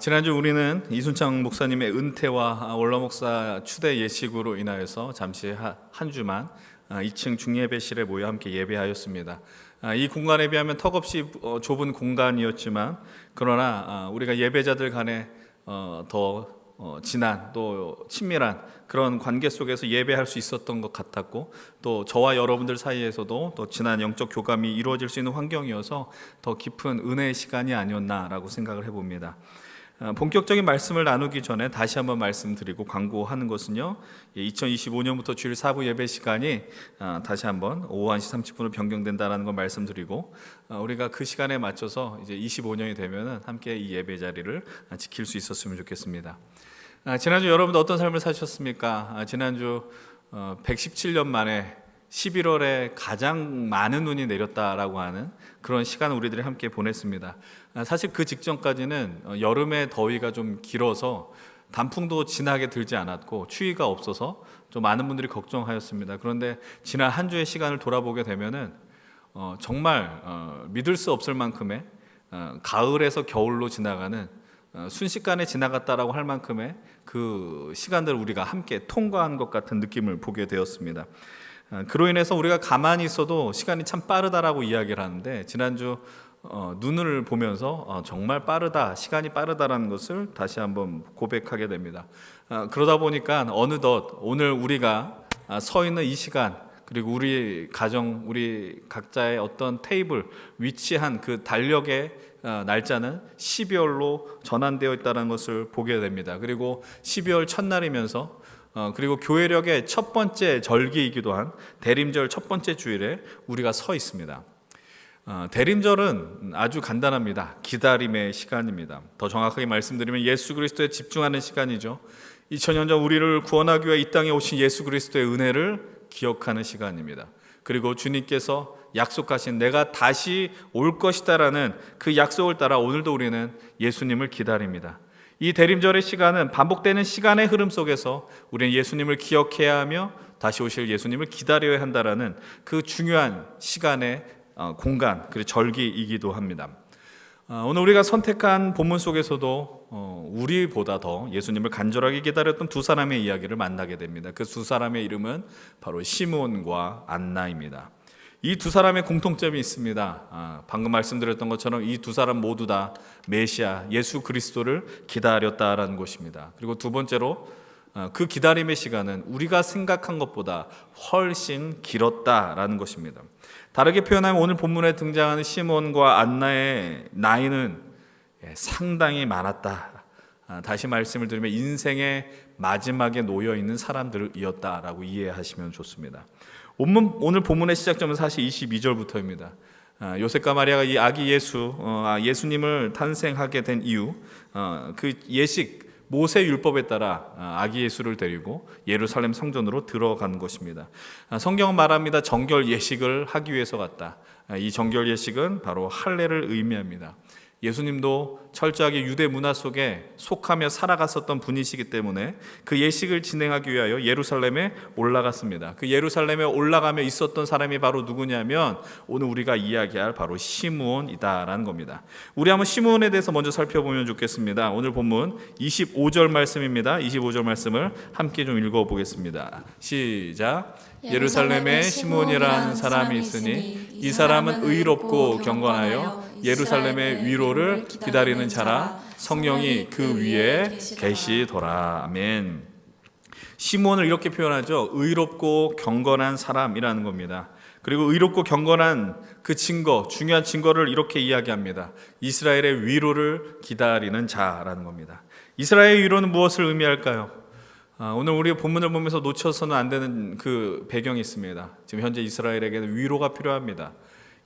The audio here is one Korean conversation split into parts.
지난주 우리는 이순창 목사님의 은퇴와 원로 목사 추대 예식으로 인하여서 잠시 하- 한 주만 아, 2층 중예배실에 모여 함께 예배하였습니다. 아, 이 공간에 비하면 턱없이 어, 좁은 공간이었지만 그러나 아, 우리가 예배자들 간에 어, 더 어, 진한 또 친밀한 그런 관계 속에서 예배할 수 있었던 것 같았고 또 저와 여러분들 사이에서도 또 진한 영적 교감이 이루어질 수 있는 환경이어서 더 깊은 은혜의 시간이 아니었나라고 생각을 해봅니다. 어, 본격적인 말씀을 나누기 전에 다시 한번 말씀드리고 광고하는 것은요. 2025년부터 주일 사부 예배 시간이 어, 다시 한번 오후 1시 30분으로 변경된다라는 걸 말씀드리고 어, 우리가 그 시간에 맞춰서 이제 25년이 되면은 함께 이 예배 자리를 어, 지킬 수 있었으면 좋겠습니다. 아, 지난주 여러분들 어떤 삶을 사셨습니까? 아, 지난주 어, 117년 만에 11월에 가장 많은 눈이 내렸다라고 하는 그런 시간을 우리들이 함께 보냈습니다. 아, 사실 그 직전까지는 어, 여름의 더위가 좀 길어서 단풍도 진하게 들지 않았고 추위가 없어서 좀 많은 분들이 걱정하였습니다. 그런데 지난 한 주의 시간을 돌아보게 되면은 어, 정말 어, 믿을 수 없을 만큼의 어, 가을에서 겨울로 지나가는 어, 순식간에 지나갔다라고 할 만큼의 그 시간들을 우리가 함께 통과한 것 같은 느낌을 보게 되었습니다. 어, 그로 인해서 우리가 가만히 있어도 시간이 참 빠르다라고 이야기를 하는데 지난주 어, 눈을 보면서 어, 정말 빠르다, 시간이 빠르다라는 것을 다시 한번 고백하게 됩니다. 어, 그러다 보니까 어느덧 오늘 우리가 아, 서 있는 이 시간 그리고 우리 가정, 우리 각자의 어떤 테이블 위치한 그 달력의 어, 날짜는 12월로 전환되어 있다는 것을 보게 됩니다. 그리고 12월 첫날이면서 어, 그리고 교회력의 첫 번째 절기이기도 한 대림절 첫 번째 주일에 우리가 서 있습니다. 어, 대림절은 아주 간단합니다. 기다림의 시간입니다. 더 정확하게 말씀드리면 예수 그리스도에 집중하는 시간이죠. 2000년 전 우리를 구원하기 위해 이 땅에 오신 예수 그리스도의 은혜를 기억하는 시간입니다. 그리고 주님께서 약속하신 내가 다시 올 것이다라는 그 약속을 따라 오늘도 우리는 예수님을 기다립니다. 이 대림절의 시간은 반복되는 시간의 흐름 속에서 우리는 예수님을 기억해야 하며 다시 오실 예수님을 기다려야 한다라는 그 중요한 시간의 어, 공간 그리고 절기이기도 합니다. 어, 오늘 우리가 선택한 본문 속에서도 어, 우리보다 더 예수님을 간절하게 기다렸던 두 사람의 이야기를 만나게 됩니다. 그 두 사람의 이름은 바로 시몬과 안나입니다. 이 두 사람의 공통점이 있습니다. 아, 방금 말씀드렸던 것처럼 이 두 사람 모두 다 메시아 예수 그리스도를 기다렸다라는 것입니다. 그리고 두 번째로 어, 그 기다림의 시간은 우리가 생각한 것보다 훨씬 길었다라는 것입니다. 다르게 표현하면 오늘 본문에 등장하는 시몬과 안나의 나이는 예, 상당히 많았다. 아, 다시 말씀을 드리면 인생의 마지막에 놓여 있는 사람들이었다라고 이해하시면 좋습니다. 오늘, 본문의 시작점은 사실 22절부터입니다. 아, 요셉과 마리아가 이 아기 예수, 어, 아, 예수님을 탄생하게 된 이유, 어, 그 예식 모세 율법에 따라 아, 아기 예수를 데리고 예루살렘 성전으로 들어간 것입니다. 아, 성경은 말합니다. 정결 예식을 하기 위해서 갔다. 아, 이 정결 예식은 바로 할례를 의미합니다. 예수님도 철저하게 유대 문화 속에 속하며 살아갔었던 분이시기 때문에 그 예식을 진행하기 위하여 예루살렘에 올라갔습니다. 그 예루살렘에 올라가며 있었던 사람이 바로 누구냐면 오늘 우리가 이야기할 바로 시므온이다라는 겁니다. 우리 한번 시므온에 대해서 먼저 살펴보면 좋겠습니다. 오늘 본문 25절 말씀입니다. 25절 말씀을 함께 좀 읽어 보겠습니다. 시작. 예루살렘에 시므온이라는 사람이 있으니 이 사람은 의롭고 경건하여 예루살렘의 위로를 기다리는 자라 성령이 그 위에 계시더라. 아멘. 시몬을 이렇게 표현하죠. 의롭고 경건한 사람이라는 겁니다. 그리고 의롭고 경건한 그 증거, 중요한 증거를 이렇게 이야기합니다. 이스라엘의 위로를 기다리는 자라는 겁니다. 이스라엘의 위로는 무엇을 의미할까요? 아, 오늘 우리 본문을 보면서 놓쳐서는 안 되는 그 배경이 있습니다. 지금 현재 이스라엘에게는 위로가 필요합니다.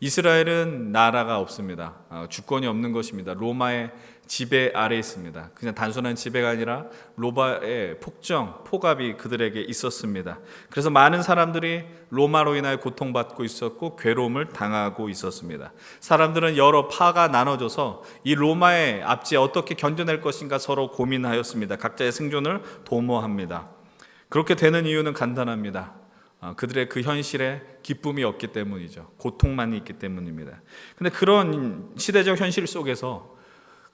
이스라엘은 나라가 없습니다. 아, 주권이 없는 것입니다. 로마의 지배 아래 있습니다. 그냥 단순한 지배가 아니라 로마의 폭정, 폭압이 그들에게 있었습니다. 그래서 많은 사람들이 로마로 인하여 고통받고 있었고 괴로움을 당하고 있었습니다. 사람들은 여러 파가 나눠져서 이 로마의 압제에 어떻게 견뎌낼 것인가 서로 고민하였습니다. 각자의 생존을 도모합니다. 그렇게 되는 이유는 간단합니다. 어, 그들의 그 현실에 기쁨이 없기 때문이죠. 고통만 있기 때문입니다. 근데 그런 시대적 현실 속에서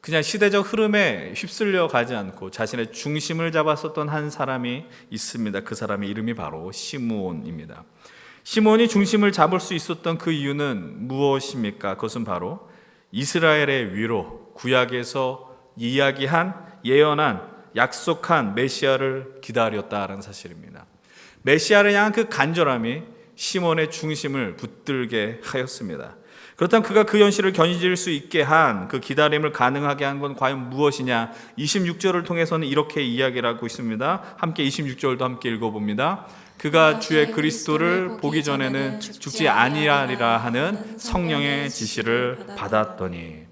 그냥 시대적 흐름에 휩쓸려 가지 않고 자신의 중심을 잡았었던 한 사람이 있습니다. 그 사람의 이름이 바로 시므온입니다. 시몬이 중심을 잡을 수 있었던 그 이유는 무엇입니까? 그것은 바로 이스라엘의 위로 구약에서 이야기한 예언한 약속한 메시아를 기다렸다라는 사실입니다. 메시아를 향한 그 간절함이 시몬의 중심을 붙들게 하였습니다. 그렇다면 그가 그 현실을 견질 수 있게 한 그 기다림을 가능하게 한 건 과연 무엇이냐? 26절을 통해서는 이렇게 이야기를 하고 있습니다. 함께 26절도 함께 읽어봅니다. 그가 주의 그리스도를 보기 전에는 죽지 아니하리라 하는 성령의 지시를 받았더니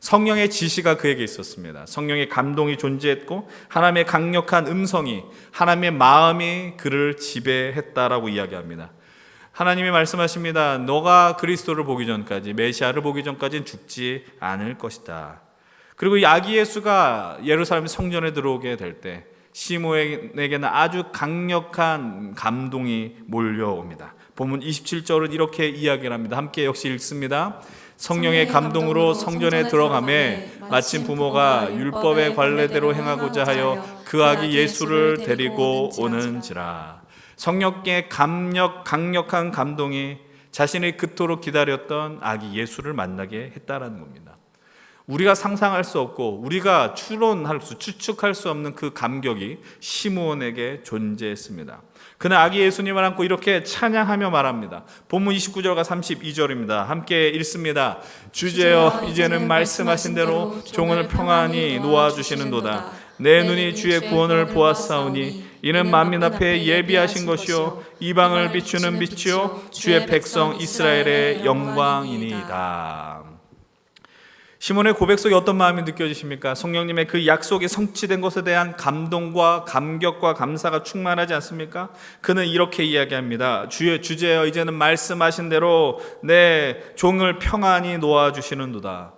성령의 지시가 그에게 있었습니다. 성령의 감동이 존재했고 하나님의 강력한 음성이 하나님의 마음이 그를 지배했다라고 이야기합니다. 하나님이 말씀하십니다. 너가 그리스도를 보기 전까지 메시아를 보기 전까지는 죽지 않을 것이다. 그리고 이 아기 예수가 예루살렘 성전에 들어오게 될 때 시모에게는 아주 강력한 감동이 몰려옵니다. 본문 27절은 이렇게 이야기를 합니다. 함께 역시 읽습니다. 성령의 감동으로 성전에 들어가매 마침 부모가 율법의 관례대로 행하고자 하여 그 아기 예수를 데리고 오는지라. 성령의 강력 강력한 감동이 자신이 그토록 기다렸던 아기 예수를 만나게 했다라는 겁니다. 우리가 상상할 수 없고 우리가 추론할 수 추측할 수 없는 그 감격이 시므온에게 존재했습니다. 그는 아기 예수님을 안고 이렇게 찬양하며 말합니다. 본문 29절과 32절입니다. 함께 읽습니다. 주제여 이제는 말씀하신 대로 종을 평안히 놓아 주시는도다. 내 눈이 주의 구원을 보았사오니 이는 만민 앞에 예비하신 것이요 이방을 비추는 빛이요 주의 백성 이스라엘의 영광이니이다. 시몬의 고백 속에 어떤 마음이 느껴지십니까? 성령님의 그 약속이 성취된 것에 대한 감동과 감격과 감사가 충만하지 않습니까? 그는 이렇게 이야기합니다. 주의 주제여 이제는 말씀하신 대로 내 종을 평안히 놓아 주시는도다.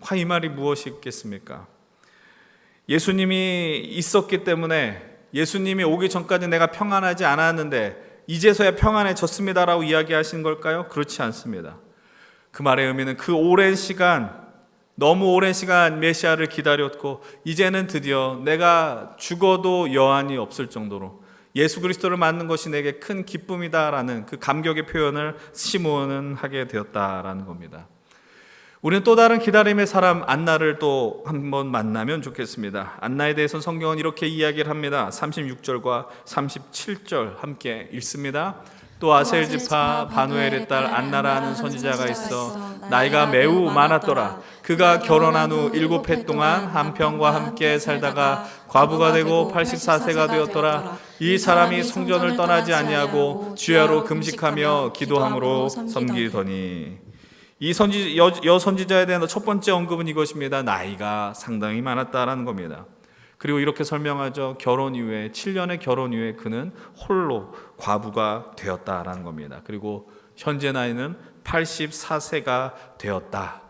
화이 말이 무엇이겠습니까? 예수님이 있었기 때문에 예수님이 오기 전까지 내가 평안하지 않았는데 이제서야 평안해졌습니다라고 이야기하신 걸까요? 그렇지 않습니다. 그 말의 의미는 그 오랜 시간 너무 오랜 시간 메시아를 기다렸고 이제는 드디어 내가 죽어도 여한이 없을 정도로 예수 그리스도를 맞는 것이 내게 큰 기쁨이다라는 그 감격의 표현을 시몬은 하게 되었다라는 겁니다. 우리는 또 다른 기다림의 사람 안나를 또 한번 만나면 좋겠습니다. 안나에 대해서는 성경은 이렇게 이야기를 합니다. 36절과 37절 함께 읽습니다. 또 아셀 지파 바누엘의 딸 안나라는 선지자가 있어 나이가 매우 많았더라. 그가 결혼한 후 일곱 해 동안 한평과 함께 살다가 과부가 되고 84세가 되었더라. 이 사람이 성전을 떠나지 아니하고 주야로 금식하며 기도함으로 섬기더니 이 선지 여, 여 선지자에 대한 첫 번째 언급은 이것입니다. 나이가 상당히 많았다라는 겁니다. 그리고 이렇게 설명하죠. 결혼 이후에 7년의 결혼 이후에 그는 홀로 과부가 되었다라는 겁니다. 그리고 현재 나이는 84세가 되었다.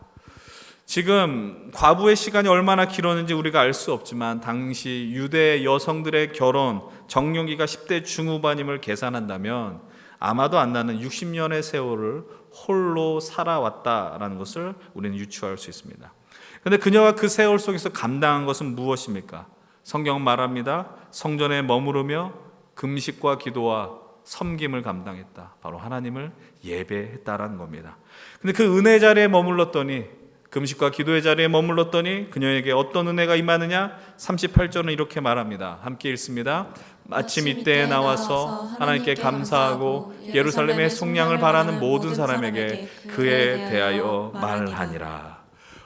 지금 과부의 시간이 얼마나 길었는지 우리가 알 수 없지만 당시 유대 여성들의 결혼 정령기가 10대 중후반임을 계산한다면 아마도 안 나는 60년의 세월을 홀로 살아왔다라는 것을 우리는 유추할 수 있습니다. 그런데 그녀가 그 세월 속에서 감당한 것은 무엇입니까? 성경 말합니다. 성전에 머무르며 금식과 기도와 섬김을 감당했다. 바로 하나님을 예배했다라는 겁니다. 근데 그 은혜 자리에 머물렀더니 금식과 기도의 자리에 머물렀더니 그녀에게 어떤 은혜가 임하느냐? 38절은 이렇게 말합니다. 함께 읽습니다. 마침 이때에 나와서 하나님께 감사하고 예루살렘의 속량을 바라는 모든 사람에게 그에 대하여 말하니라.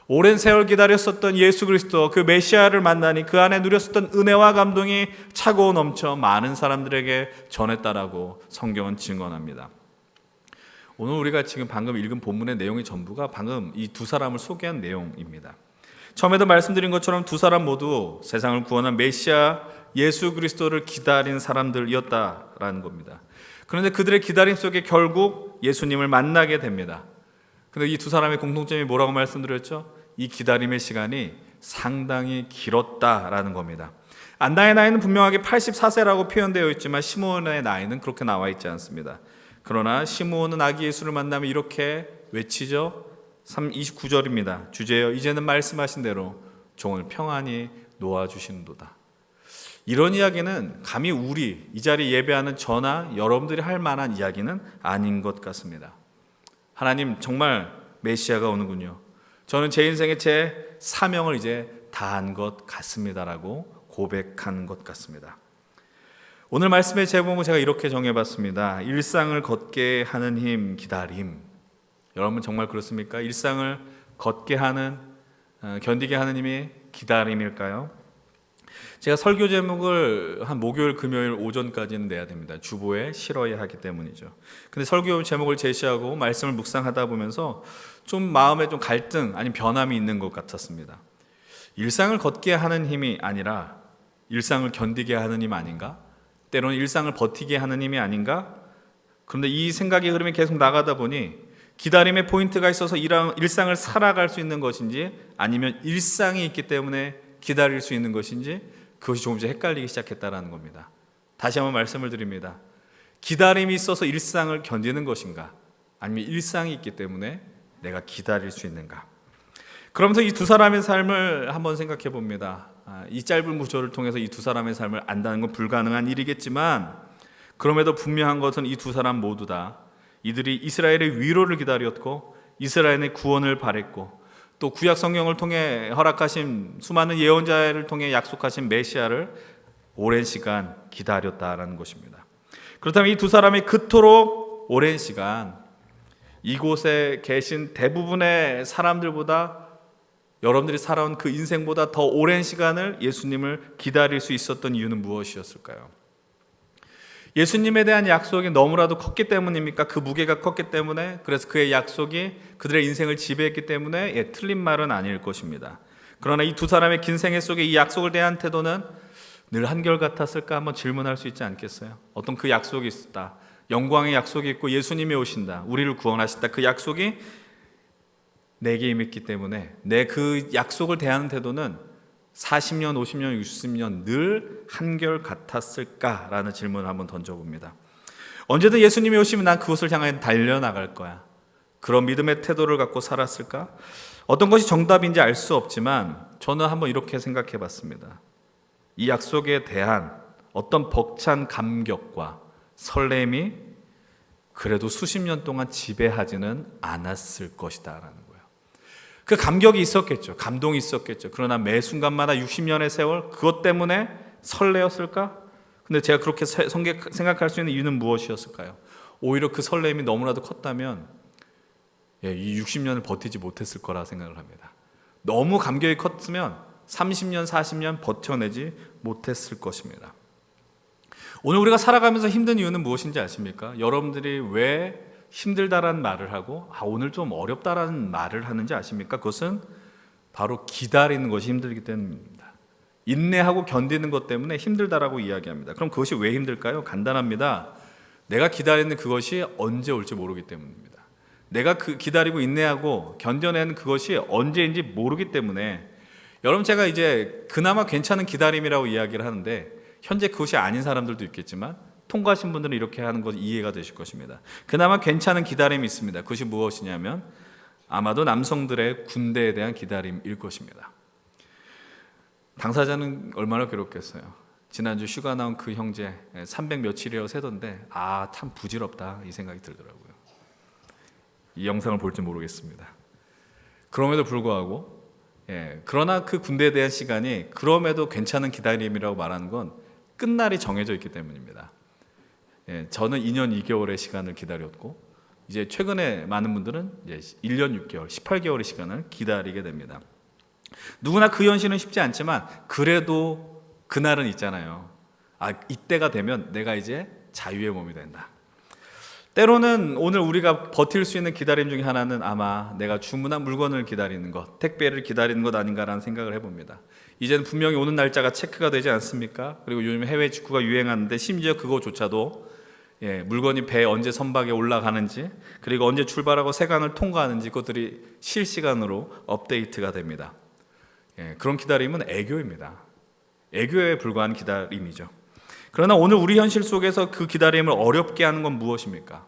오랜 세월 기다렸었던 예수 그리스도 그 메시아를 만나니 그 안에 누렸었던 은혜와 감동이 차고 넘쳐 많은 사람들에게 전했다라고 성경은 증언합니다. 오늘 우리가 지금 방금 읽은 본문의 내용의 전부가 방금 이 두 사람을 소개한 내용입니다. 처음에도 말씀드린 것처럼 두 사람 모두 세상을 구원한 메시아 예수 그리스도를 기다린 사람들이었다라는 겁니다. 그런데 그들의 기다림 속에 결국 예수님을 만나게 됩니다. 근데 이 두 사람의 공통점이 뭐라고 말씀드렸죠? 이 기다림의 시간이 상당히 길었다라는 겁니다. 안나의 나이는 분명하게 84세라고 표현되어 있지만 시므온의 나이는 그렇게 나와 있지 않습니다. 그러나 시므온은 아기 예수를 만나면 이렇게 외치죠. 29절입니다. 주제여 이제는 말씀하신 대로 종을 평안히 놓아 주시는도다. 이런 이야기는 감히 우리 이 자리 예배하는 저나 여러분들이 할 만한 이야기는 아닌 것 같습니다. 하나님 정말 메시아가 오는군요. 저는 제 인생의 제 사명을 이제 다한 것 같습니다라고 고백한 것 같습니다. 오늘 말씀의 제목은 제가 이렇게 정해봤습니다. 일상을 걷게 하는 힘, 기다림. 여러분 정말 그렇습니까? 일상을 걷게 하는, 어, 견디게 하는 힘이 기다림일까요? 제가 설교 제목을 한 목요일, 금요일 오전까지는 내야 됩니다. 주보에 실어야 하기 때문이죠. 근데 설교 제목을 제시하고 말씀을 묵상하다 보면서 좀 마음에 좀 갈등 아니 변함이 있는 것 같았습니다. 일상을 걷게 하는 힘이 아니라 일상을 견디게 하는 힘 아닌가? 때로는 일상을 버티게 하는 힘이 아닌가? 그런데 이 생각의 흐름이 계속 나가다 보니 기다림의 포인트가 있어서 일상- 일상을 살아갈 수 있는 것인지 아니면 일상이 있기 때문에 기다릴 수 있는 것인지 그것이 조금씩 헷갈리기 시작했다라는 겁니다. 다시 한번 말씀을 드립니다. 기다림이 있어서 일상을 견디는 것인가? 아니면 일상이 있기 때문에 내가 기다릴 수 있는가? 그러면서 이 두 사람의 삶을 한번 생각해 봅니다. 아, 이 짧은 구절을 통해서 이 두 사람의 삶을 안다는 건 불가능한 일이겠지만 그럼에도 분명한 것은 이 두 사람 모두 다 이들이 이스라엘의 위로를 기다렸고 이스라엘의 구원을 바랬고 또 구약 성경을 통해 허락하신 수많은 예언자를 통해 약속하신 메시아를 오랜 시간 기다렸다라는 것입니다. 그렇다면 이 두 사람이 그토록 오랜 시간 이곳에 계신 대부분의 사람들보다 여러분들이 살아온 그 인생보다 더 오랜 시간을 예수님을 기다릴 수 있었던 이유는 무엇이었을까요? 예수님에 대한 약속이 너무나도 컸기 때문입니까? 그 무게가 컸기 때문에 그래서 그의 약속이 그들의 인생을 지배했기 때문에 예, 틀린 말은 아닐 것입니다. 그러나 이 두 사람의 긴 생애 속에 이 약속을 대한 태도는 늘 한결 같았을까 한번 질문할 수 있지 않겠어요? 어떤 그 약속이 있다. 영광의 약속이 있고 예수님이 오신다. 우리를 구원하신다. 그 약속이 내게 임했기 때문에 내 그 약속을 대하는 태도는 40년, 50년, 60년 늘 한결 같았을까라는 질문을 한번 던져봅니다. 언제든 예수님이 오시면 난 그곳을 향해 달려나갈 거야. 그런 믿음의 태도를 갖고 살았을까? 어떤 것이 정답인지 알 수 없지만 저는 한번 이렇게 생각해 봤습니다. 이 약속에 대한 어떤 벅찬 감격과 설렘이 그래도 수십 년 동안 지배하지는 않았을 것이다라는. 그 감격이 있었겠죠. 감동이 있었겠죠. 그러나 매 순간마다 60년의 세월 그것 때문에 설레었을까? 근데 제가 그렇게 생각할 수 있는 이유는 무엇이었을까요? 오히려 그 설렘이 너무나도 컸다면 예, 이 60년을 버티지 못했을 거라 생각을 합니다. 너무 감격이 컸으면 30년, 40년 버텨내지 못했을 것입니다. 오늘 우리가 살아가면서 힘든 이유는 무엇인지 아십니까? 여러분들이 왜 힘들다라는 말을 하고 아, 오늘 좀 어렵다라는 말을 하는지 아십니까? 그것은 바로 기다리는 것이 힘들기 때문입니다. 인내하고 견디는 것 때문에 힘들다라고 이야기합니다. 그럼 그것이 왜 힘들까요? 간단합니다. 내가 기다리는 그것이 언제 올지 모르기 때문입니다. 내가 그 기다리고 인내하고 견뎌내는 그것이 언제인지 모르기 때문에 여러분 제가 이제 그나마 괜찮은 기다림이라고 이야기를 하는데 현재 그것이 아닌 사람들도 있겠지만 통과하신 분들은 이렇게 하는 것 이해가 되실 것입니다. 그나마 괜찮은 기다림이 있습니다. 그것이 무엇이냐면 아마도 남성들의 군대에 대한 기다림일 것입니다. 당사자는 얼마나 괴롭겠어요. 지난주 휴가 나온 그 형제 300 며칠이라고 세던데 아 참 부질없다 이 생각이 들더라고요. 이 영상을 볼지 모르겠습니다. 그럼에도 불구하고 예, 그러나 그 군대에 대한 시간이 그럼에도 괜찮은 기다림이라고 말하는 건 끝날이 정해져 있기 때문입니다. 예, 저는 2년 2개월의 시간을 기다렸고 이제 최근에 많은 분들은 이제 1년 6개월, 18개월의 시간을 기다리게 됩니다. 누구나 그 현실은 쉽지 않지만 그래도 그날은 있잖아요. 아, 이때가 되면 내가 이제 자유의 몸이 된다. 때로는 오늘 우리가 버틸 수 있는 기다림 중에 하나는 아마 내가 주문한 물건을 기다리는 것, 택배를 기다리는 것 아닌가라는 생각을 해봅니다. 이제는 분명히 오는 날짜가 체크가 되지 않습니까? 그리고 요즘 해외 직구가 유행하는데 심지어 그거조차도 예, 물건이 배에 언제 선박에 올라가는지 그리고 언제 출발하고 세관을 통과하는지 그것들이 실시간으로 업데이트가 됩니다. 예, 그런 기다림은 애교입니다. 애교에 불과한 기다림이죠. 그러나 오늘 우리 현실 속에서 그 기다림을 어렵게 하는 건 무엇입니까?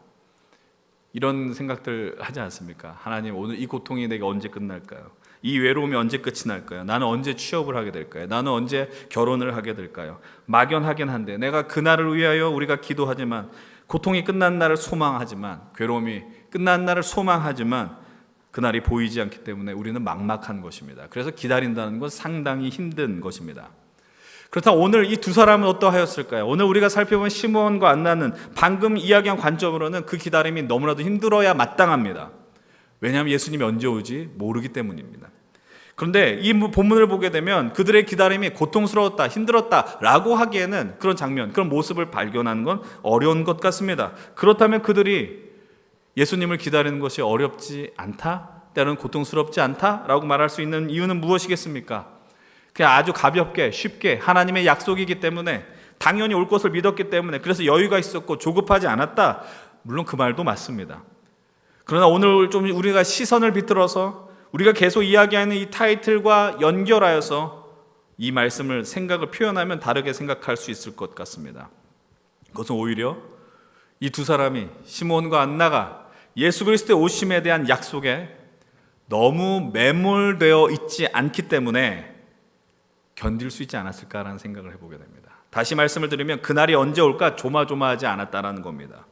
이런 생각들 하지 않습니까? 하나님 오늘 이 고통이 내게 언제 끝날까요? 이 외로움이 언제 끝이 날까요? 나는 언제 취업을 하게 될까요? 나는 언제 결혼을 하게 될까요? 막연하긴 한데 내가 그날을 위하여 우리가 기도하지만 고통이 끝난 날을 소망하지만 괴로움이 끝난 날을 소망하지만 그날이 보이지 않기 때문에 우리는 막막한 것입니다. 그래서 기다린다는 건 상당히 힘든 것입니다. 그렇다면 오늘 이 두 사람은 어떠하였을까요? 오늘 우리가 살펴본 시므온과 안나는 방금 이야기한 관점으로는 그 기다림이 너무나도 힘들어야 마땅합니다. 왜냐하면 예수님이 언제 오지 모르기 때문입니다. 그런데 이 본문을 보게 되면 그들의 기다림이 고통스러웠다, 힘들었다 라고 하기에는 그런 장면, 그런 모습을 발견하는 건 어려운 것 같습니다. 그렇다면 그들이 예수님을 기다리는 것이 어렵지 않다? 때로는 고통스럽지 않다 라고 말할 수 있는 이유는 무엇이겠습니까? 그냥 아주 가볍게 쉽게 하나님의 약속이기 때문에 당연히 올 것을 믿었기 때문에 그래서 여유가 있었고 조급하지 않았다. 물론 그 말도 맞습니다. 그러나 오늘 좀 우리가 시선을 비틀어서 우리가 계속 이야기하는 이 타이틀과 연결하여서 이 말씀을 생각을 표현하면 다르게 생각할 수 있을 것 같습니다. 그것은 오히려 이 두 사람이 시몬과 안나가 예수 그리스도의 오심에 대한 약속에 너무 매몰되어 있지 않기 때문에 견딜 수 있지 않았을까라는 생각을 해보게 됩니다. 다시 말씀을 드리면 그날이 언제 올까 조마조마하지 않았다라는 겁니다.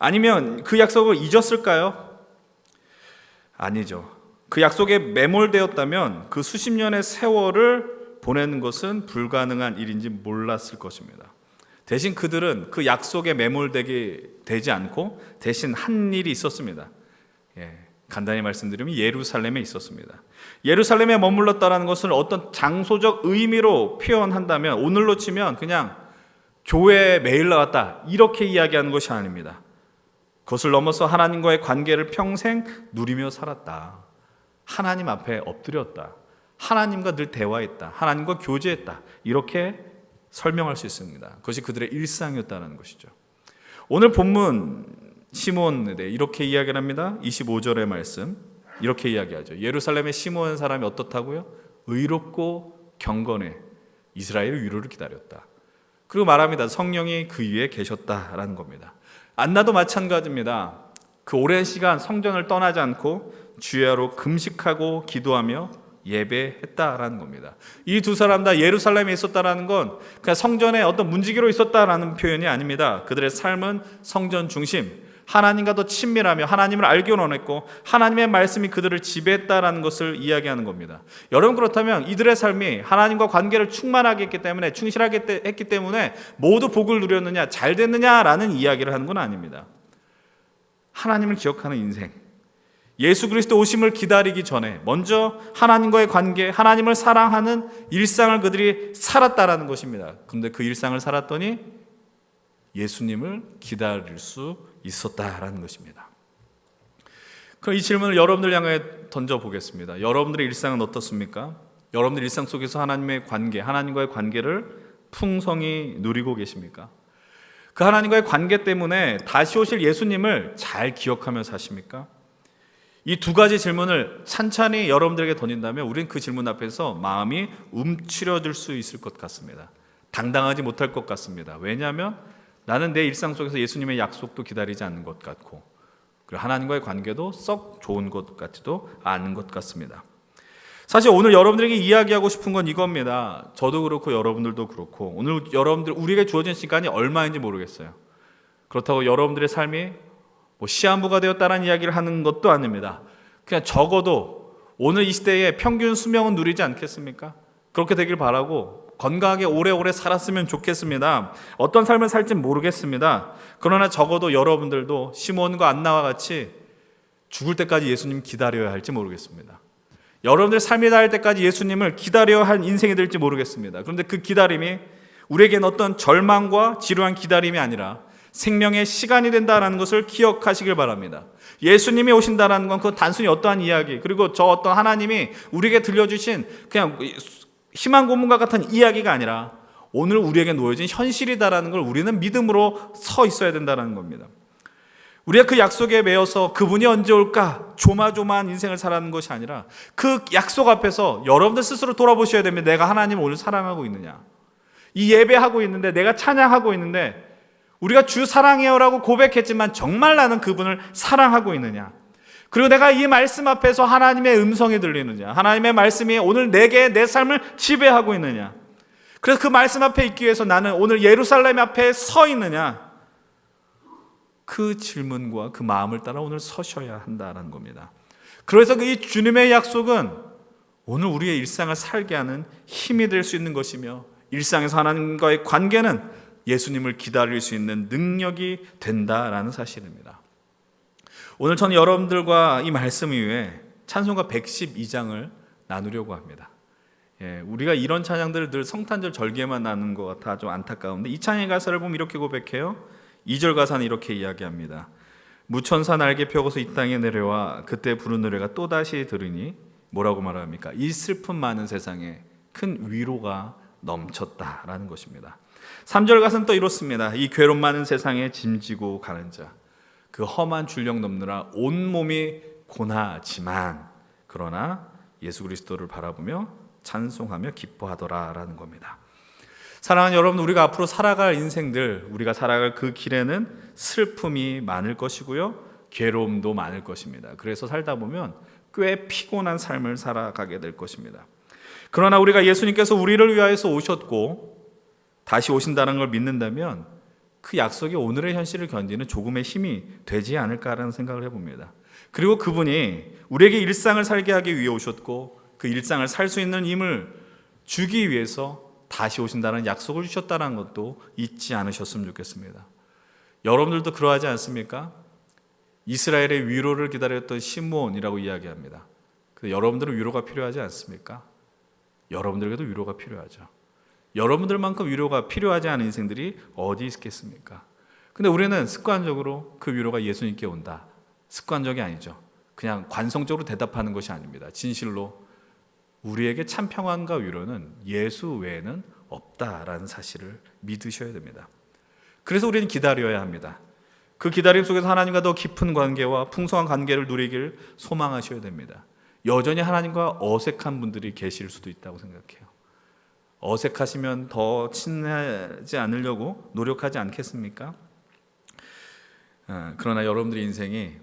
아니면 그 약속을 잊었을까요? 아니죠. 그 약속에 매몰되었다면 그 수십 년의 세월을 보내는 것은 불가능한 일인지 몰랐을 것입니다. 대신 그들은 그 약속에 매몰되게 되지 않고 대신 한 일이 있었습니다. 예, 간단히 말씀드리면 예루살렘에 있었습니다. 예루살렘에 머물렀다는 것을 어떤 장소적 의미로 표현한다면 오늘로 치면 그냥 교회에 매일 나왔다 이렇게 이야기하는 것이 아닙니다. 그것을 넘어서 하나님과의 관계를 평생 누리며 살았다. 하나님 앞에 엎드렸다. 하나님과 늘 대화했다. 하나님과 교제했다. 이렇게 설명할 수 있습니다. 그것이 그들의 일상이었다는 것이죠. 오늘 본문 시몬에 대해 이렇게 이야기를 합니다. 25절의 말씀 이렇게 이야기하죠. 예루살렘의 시몬 사람이 어떻다고요? 의롭고 경건해 이스라엘 위로를 기다렸다. 그리고 말합니다. 성령이 그 위에 계셨다라는 겁니다. 안나도 마찬가지입니다. 그 오랜 시간 성전을 떠나지 않고 주야로 금식하고 기도하며 예배했다라는 겁니다. 이 두 사람 다 예루살렘에 있었다라는 건 그냥 성전에 어떤 문지기로 있었다라는 표현이 아닙니다. 그들의 삶은 성전 중심, 하나님과 더 친밀하며 하나님을 알기 원했고 하나님의 말씀이 그들을 지배했다라는 것을 이야기하는 겁니다. 여러분 그렇다면 이들의 삶이 하나님과 관계를 충만하게 했기 때문에 충실하게 했기 때문에 모두 복을 누렸느냐 잘 됐느냐라는 이야기를 하는 건 아닙니다. 하나님을 기억하는 인생, 예수 그리스도 오심을 기다리기 전에 먼저 하나님과의 관계, 하나님을 사랑하는 일상을 그들이 살았다라는 것입니다. 근데 그 일상을 살았더니 예수님을 기다릴 수 있었다라는 것입니다. 그럼 이 질문을 여러분들 향해 던져 보겠습니다. 여러분들의 일상은 어떻습니까? 여러분들 일상 속에서 하나님의 관계, 하나님과의 관계를 풍성히 누리고 계십니까? 그 하나님과의 관계 때문에 다시 오실 예수님을 잘 기억하며 사십니까? 이 두 가지 질문을 찬찬히 여러분들에게 던진다면 우리는 그 질문 앞에서 마음이 움츠려들 수 있을 것 같습니다. 당당하지 못할 것 같습니다. 왜냐하면 나는 내 일상 속에서 예수님의 약속도 기다리지 않는 것 같고 그리고 하나님과의 관계도 썩 좋은 것 같지도 않은 것 같습니다. 사실 오늘 여러분들에게 이야기하고 싶은 건 이겁니다. 저도 그렇고 여러분들도 그렇고 오늘 여러분들 우리에게 주어진 시간이 얼마인지 모르겠어요. 그렇다고 여러분들의 삶이 뭐 시한부가 되었다는 이야기를 하는 것도 아닙니다. 그냥 적어도 오늘 이 시대에 평균 수명은 누리지 않겠습니까? 그렇게 되길 바라고 건강하게 오래오래 살았으면 좋겠습니다. 어떤 삶을 살지 모르겠습니다. 그러나 적어도 여러분들도 시몬과 안나와 같이 죽을 때까지 예수님 기다려야 할지 모르겠습니다. 여러분들 삶이 닿을 때까지 예수님을 기다려야 할 인생이 될지 모르겠습니다. 그런데 그 기다림이 우리에겐 어떤 절망과 지루한 기다림이 아니라 생명의 시간이 된다는 것을 기억하시길 바랍니다. 예수님이 오신다는 건 그건 단순히 어떠한 이야기 그리고 저 어떤 하나님이 우리에게 들려주신 그냥 희망 고문과 같은 이야기가 아니라 오늘 우리에게 놓여진 현실이다라는 걸 우리는 믿음으로 서 있어야 된다는 겁니다. 우리가 그 약속에 매여서 그분이 언제 올까 조마조마한 인생을 살아가는 것이 아니라 그 약속 앞에서 여러분들 스스로 돌아보셔야 됩니다. 내가 하나님을 오늘 사랑하고 있느냐. 이 예배하고 있는데 내가 찬양하고 있는데 우리가 주 사랑해요라고 고백했지만 정말 나는 그분을 사랑하고 있느냐. 그리고 내가 이 말씀 앞에서 하나님의 음성이 들리느냐, 하나님의 말씀이 오늘 내게 내 삶을 지배하고 있느냐. 그래서 그 말씀 앞에 있기 위해서 나는 오늘 예루살렘 앞에 서 있느냐. 그 질문과 그 마음을 따라 오늘 서셔야 한다는 겁니다. 그래서 그이 주님의 약속은 오늘 우리의 일상을 살게 하는 힘이 될 수 있는 것이며 일상에서 하나님과의 관계는 예수님을 기다릴 수 있는 능력이 된다라는 사실입니다. 오늘 저는 여러분들과 이 말씀 이후에 찬송가 112장을 나누려고 합니다. 예, 우리가 이런 찬양들을 늘 성탄절 절개만 나는 것 같아 좀 안타까운데 이 찬양 가사를 보면 이렇게 고백해요. 2절 가사는 이렇게 이야기합니다. 무천사 날개 펴고서 이 땅에 내려와 그때 부른 노래가 또다시 들으니 뭐라고 말합니까? 이 슬픔 많은 세상에 큰 위로가 넘쳤다라는 것입니다. 3절 가사는 또 이렇습니다. 이 괴로움 많은 세상에 짐지고 가는 자. 그 험한 줄령 넘느라 온 몸이 고나지만 그러나 예수 그리스도를 바라보며 찬송하며 기뻐하더라라는 겁니다. 사랑하는 여러분, 우리가 앞으로 살아갈 인생들, 우리가 살아갈 그 길에는 슬픔이 많을 것이고요, 괴로움도 많을 것입니다. 그래서 살다 보면 꽤 피곤한 삶을 살아가게 될 것입니다. 그러나 우리가 예수님께서 우리를 위하여서 오셨고 다시 오신다는 걸 믿는다면 그 약속이 오늘의 현실을 견디는 조금의 힘이 되지 않을까라는 생각을 해봅니다. 그리고 그분이 우리에게 일상을 살게 하기 위해 오셨고 그 일상을 살 수 있는 힘을 주기 위해서 다시 오신다는 약속을 주셨다는 것도 잊지 않으셨으면 좋겠습니다. 여러분들도 그러하지 않습니까? 이스라엘의 위로를 기다렸던 시므온이라고 이야기합니다. 여러분들은 위로가 필요하지 않습니까? 여러분들에게도 위로가 필요하죠. 여러분들만큼 위로가 필요하지 않은 인생들이 어디 있겠습니까? 근데 우리는 습관적으로 그 위로가 예수님께 온다. 습관적이 아니죠. 그냥 관성적으로 대답하는 것이 아닙니다. 진실로 우리에게 참 평안과 위로는 예수 외에는 없다라는 사실을 믿으셔야 됩니다. 그래서 우리는 기다려야 합니다. 그 기다림 속에서 하나님과 더 깊은 관계와 풍성한 관계를 누리길 소망하셔야 됩니다. 여전히 하나님과 어색한 분들이 계실 수도 있다고 생각해요. 어색하시면 더 친하지 않으려고 노력하지 않겠습니까? 아, 그러나 여러분들의 인생이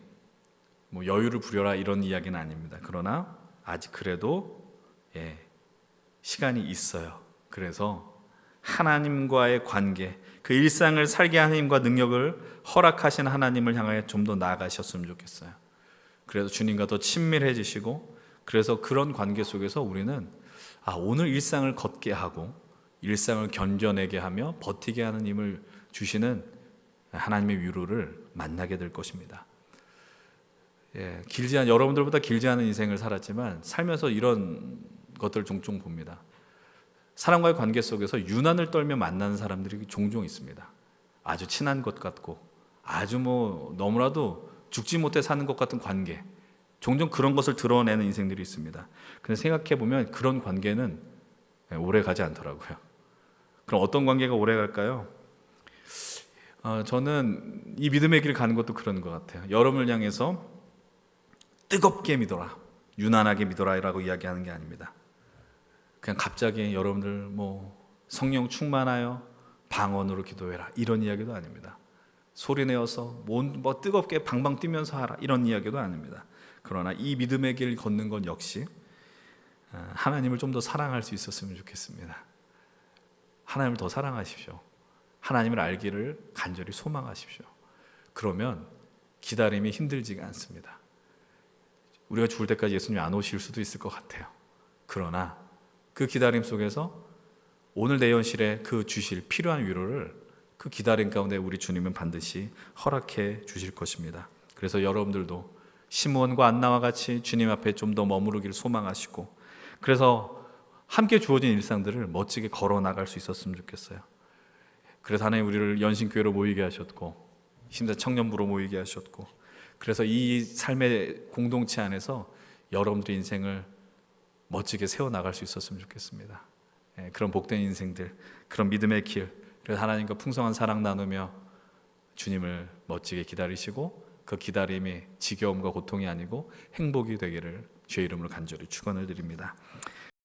뭐 여유를 부려라 이런 이야기는 아닙니다. 그러나 아직 그래도 예, 시간이 있어요. 그래서 하나님과의 관계, 그 일상을 살게 하는 힘과 능력을 허락하신 하나님을 향하여 좀 더 나아가셨으면 좋겠어요. 그래서 주님과 더 친밀해지시고 그래서 그런 관계 속에서 우리는 아, 오늘 일상을 걷게 하고 일상을 견뎌내게 하며 버티게 하는 힘을 주시는 하나님의 위로를 만나게 될 것입니다. 예, 길지 않은 여러분들보다 길지 않은 인생을 살았지만 살면서 이런 것들을 종종 봅니다. 사람과의 관계 속에서 유난을 떨며 만나는 사람들이 종종 있습니다. 아주 친한 것 같고 아주 뭐 너무나도 죽지 못해 사는 것 같은 관계. 종종 그런 것을 드러내는 인생들이 있습니다. 근데 생각해 보면 그런 관계는 오래 가지 않더라고요. 그럼 어떤 관계가 오래 갈까요? 어, 저는 이 믿음의 길 가는 것도 그런 것 같아요. 여러분을 향해서 뜨겁게 믿어라, 유난하게 믿어라라고 이야기하는 게 아닙니다. 그냥 갑자기 여러분들 뭐 성령 충만하여 방언으로 기도해라 이런 이야기도 아닙니다. 소리 내어서 뭐, 뭐 뜨겁게 방방 뛰면서 하라 이런 이야기도 아닙니다. 그러나 이 믿음의 길 걷는 건 역시 아, 하나님을 좀 더 사랑할 수 있었으면 좋겠습니다. 하나님을 더 사랑하십시오. 하나님을 알기를 간절히 소망하십시오. 그러면 기다림이 힘들지가 않습니다. 우리가 죽을 때까지 예수님이 안 오실 수도 있을 것 같아요. 그러나 그 기다림 속에서 오늘 내 현실에 그 주실 필요한 위로를 그 기다림 가운데 우리 주님은 반드시 허락해 주실 것입니다. 그래서 여러분들도 시므온과 안나와 같이 주님 앞에 좀 더 머무르기를 소망하시고 그래서 함께 주어진 일상들을 멋지게 걸어 나갈 수 있었으면 좋겠어요. 그래서 하나님 우리를 연신교회로 모이게 하셨고 심지어 청년부로 모이게 하셨고 그래서 이 삶의 공동체 안에서 여러분들의 인생을 멋지게 세워 나갈 수 있었으면 좋겠습니다. 예, 그런 복된 인생들, 그런 믿음의 길, 하나님과 풍성한 사랑 나누며 주님을 멋지게 기다리시고 그 기다림이 지겨움과 고통이 아니고 행복이 되기를 주의 이름으로 간절히 축원을 드립니다.